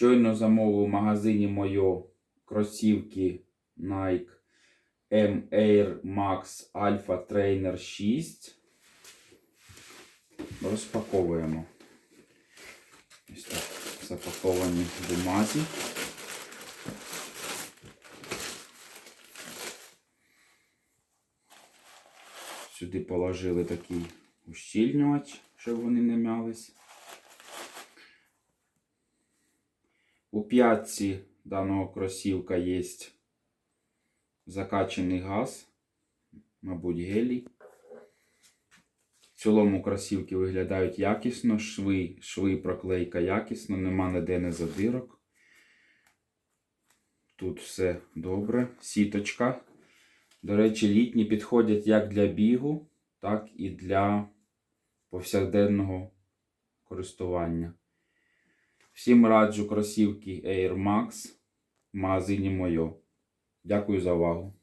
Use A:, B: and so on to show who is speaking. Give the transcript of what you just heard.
A: Щойно замовив в магазині Мойо кросівки Nike M Air Max Alpha Trainer 6. Розпаковуємо. Ось так запаковані бумазі. Сюди положили такий ущільнювач, щоб вони не м'ялись. У п'ятці даного кросівка є закачаний газ, мабуть, гелій. В цілому кросівки виглядають якісно, шви, шви проклейка якісно, нема ніде не задирок. Тут все добре. Сіточка. До речі, літні підходять як для бігу, так і для повсякденного користування. Всім раджу кросівки Air Max в магазині. Дякую за увагу.